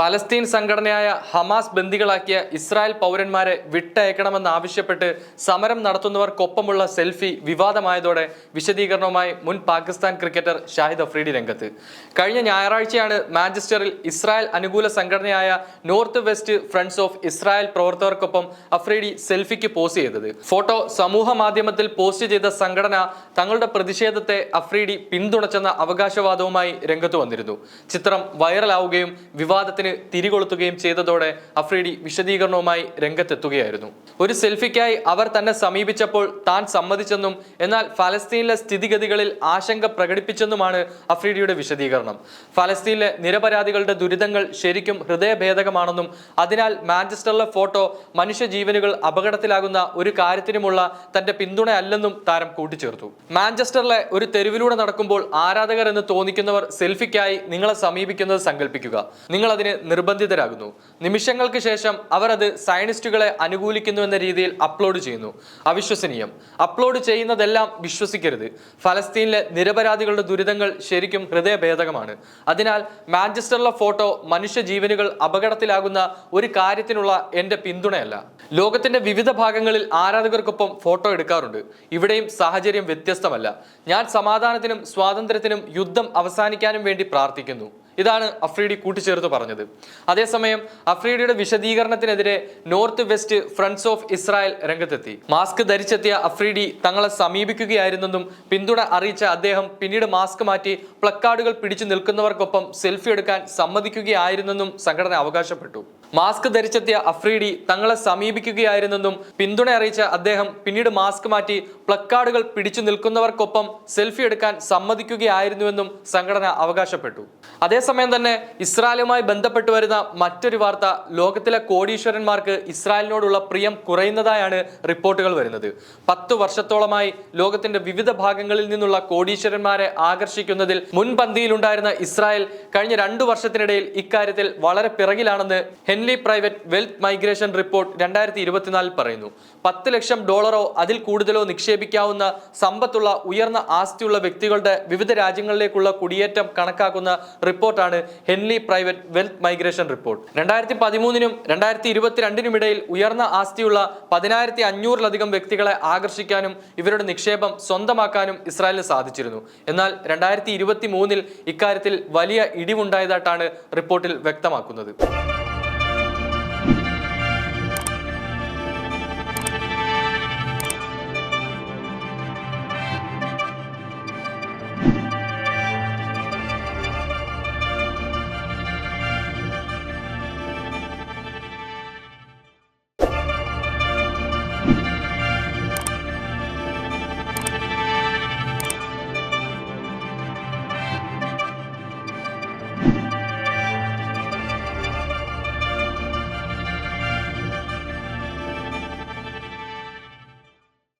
ഫലസ്തീൻ സംഘടനയായ Hamas ബന്ദികളാക്കിയ Israel പൗരന്മാരെ വിട്ടയക്കണമെന്നാവശ്യപ്പെട്ട് സമരം നടത്തുന്നവർക്കൊപ്പമുള്ള സെൽഫി വിവാദമായതോടെ വിശദീകരണവുമായി മുൻ പാകിസ്ഥാൻ ക്രിക്കറ്റർ ഷാഹിദ് അഫ്രീഡി രംഗത്ത്. കഴിഞ്ഞ ഞായറാഴ്ചയാണ് മാഞ്ചസ്റ്ററിൽ ഇസ്രായേൽ അനുകൂല സംഘടനയായ north west friends of Israel പ്രവർത്തകർക്കൊപ്പം Afridi സെൽഫിക്ക് പോസ്റ്റ് ചെയ്തത്. ഫോട്ടോ സമൂഹ മാധ്യമത്തിൽ പോസ്റ്റ് ചെയ്ത സംഘടന തങ്ങളുടെ പ്രതിഷേധത്തെ അഫ്രീഡി പിന്തുണച്ചെന്ന അവകാശവാദവുമായി രംഗത്ത് വന്നിരുന്നു. ചിത്രം വൈറലാവുകയും വിവാദത്തിന് തിരികൊളുത്തുകയും ചെയ്തതോടെ അഫ്രീഡി വിശദീകരണവുമായി രംഗത്തെത്തുകയായിരുന്നു. ഒരു സെൽഫിക്കായി അവർ തന്നെ സമീപിച്ചപ്പോൾ താൻ സമ്മതിച്ചെന്നും എന്നാൽ ഫലസ്തീനിലെ സ്ഥിതിഗതികളിൽ ആശങ്ക പ്രകടിപ്പിച്ചെന്നുമാണ് അഫ്രീഡിയുടെ വിശദീകരണം. ഫലസ്തീനിലെ നിരപരാധികളുടെ ദുരിതങ്ങൾ ശരിക്കും ഹൃദയഭേദകമാണെന്നും അതിനാൽ മാഞ്ചസ്റ്ററിലെ ഫോട്ടോ മനുഷ്യജീവനുകൾ അപകടത്തിലാകുന്ന ഒരു കാര്യത്തിനുമുള്ള തന്റെ പിന്തുണയല്ലെന്നും താരം കൂട്ടിച്ചേർത്തു. മാഞ്ചസ്റ്ററിലെ ഒരു തെരുവിലൂടെ നടക്കുമ്പോൾ ആരാധകർ എന്ന് തോന്നിക്കുന്നവർ സെൽഫിക്കായി നിങ്ങളെ സമീപിക്കുന്നത് സങ്കല്പിക്കുക നിങ്ങൾ അതിന് നിർബന്ധിതരാകുന്നു. നിമിഷങ്ങൾക്ക് ശേഷം അവർ അത് സയനിസ്റ്റുകളെ അനുകൂലിക്കുന്നു എന്ന രീതിയിൽ അപ്ലോഡ് ചെയ്യുന്നു. അവിശ്വസനീയം. അപ്ലോഡ് ചെയ്യുന്നതെല്ലാം വിശ്വസിക്കരുത്. ഫലസ്തീനിലെ നിരപരാധികളുടെ ദുരിതങ്ങൾ ശരിക്കും ഹൃദയഭേദകമാണ്. അതിനാൽ മാഞ്ചസ്റ്ററിലെ ഫോട്ടോ മനുഷ്യജീവനുകൾ അപകടത്തിലാകുന്ന ഒരു കാര്യത്തിനുള്ള എന്റെ പിന്തുണയല്ല. ലോകത്തിന്റെ വിവിധ ഭാഗങ്ങളിൽ ആരാധകർക്കൊപ്പം ഫോട്ടോ എടുക്കാറുണ്ട്. ഇവിടെയും സാഹചര്യം വ്യത്യസ്തമല്ല. ഞാൻ സമാധാനത്തിനും സ്വാതന്ത്ര്യത്തിനും യുദ്ധം അവസാനിക്കാനും വേണ്ടി പ്രാർത്ഥിക്കുന്നു. ഇതാണ് അഫ്രീഡി കൂട്ടിച്ചേർത്ത് പറഞ്ഞത്. അതേസമയം അഫ്രീഡിയുടെ വിശദീകരണത്തിനെതിരെ north west friends of Israel രംഗത്തെത്തി. മാസ്ക് ധരിച്ചെത്തിയ അഫ്രീഡി തങ്ങളെ സമീപിക്കുകയായിരുന്നെന്നും പിന്തുണ അറിയിച്ച അദ്ദേഹം പിന്നീട് മാസ്ക് മാറ്റി പ്ലക്കാർഡുകൾ പിടിച്ചു നിൽക്കുന്നവർക്കൊപ്പം സെൽഫി എടുക്കാൻ സമ്മതിക്കുകയായിരുന്നെന്നും സംഘടന അവകാശപ്പെട്ടു. മാസ്ക് ധരിച്ചെത്തിയ അഫ്രീഡി തങ്ങളെ സമീപിക്കുകയായിരുന്നെന്നും പിന്തുണ അറിയിച്ച അദ്ദേഹം പിന്നീട് മാസ്ക് മാറ്റി പ്ലക്കാർഡുകൾ പിടിച്ചു നിൽക്കുന്നവർക്കൊപ്പം സെൽഫി എടുക്കാൻ സമ്മതിക്കുകയായിരുന്നുവെന്നും സംഘടന അവകാശപ്പെട്ടു. അതേസമയം തന്നെ ഇസ്രായേലുമായി ബന്ധപ്പെട്ട് വരുന്ന മറ്റൊരു വാർത്ത ലോകത്തിലെ കോടീശ്വരന്മാർക്ക് ഇസ്രായേലിനോടുള്ള പ്രിയം കുറയുന്നതായാണ് റിപ്പോർട്ടുകൾ വരുന്നത്. പത്തു വർഷത്തോളമായി ലോകത്തിന്റെ വിവിധ ഭാഗങ്ങളിൽ നിന്നുള്ള കോടീശ്വരന്മാരെ ആകർഷിക്കുന്നതിൽ മുൻപന്തിയിലുണ്ടായിരുന്ന ഇസ്രായേൽ കഴിഞ്ഞ രണ്ടു വർഷത്തിനിടയിൽ ഇക്കാര്യത്തിൽ വളരെ പിറകിലാണെന്ന് Henley private wealth migration report രണ്ടായിരത്തി ഇരുപത്തിനാലിൽ പറയുന്നു. പത്ത് ലക്ഷം ഡോളറോ അതിൽ കൂടുതലോ നിക്ഷേപിക്കാവുന്ന സമ്പത്തുള്ള ഉയർന്ന ആസ്തിയുള്ള വ്യക്തികളുടെ വിവിധ രാജ്യങ്ങളിലേക്കുള്ള കുടിയേറ്റം കണക്കാക്കുന്ന റിപ്പോർട്ടാണ് Henley private wealth migration report. രണ്ടായിരത്തി പതിമൂന്നിനും രണ്ടായിരത്തി ഇരുപത്തിരണ്ടിനും ഇടയിൽ ഉയർന്ന ആസ്തിയുള്ള പതിനായിരത്തി അഞ്ഞൂറിലധികം വ്യക്തികളെ ആകർഷിക്കാനും ഇവരുടെ നിക്ഷേപം സ്വന്തമാക്കാനും ഇസ്രായേലിന് സാധിച്ചിരുന്നു. എന്നാൽ രണ്ടായിരത്തി ഇരുപത്തി മൂന്നിൽ ഇക്കാര്യത്തിൽ വലിയ ഇടിവുണ്ടായതായിട്ടാണ് റിപ്പോർട്ടിൽ വ്യക്തമാക്കുന്നത്.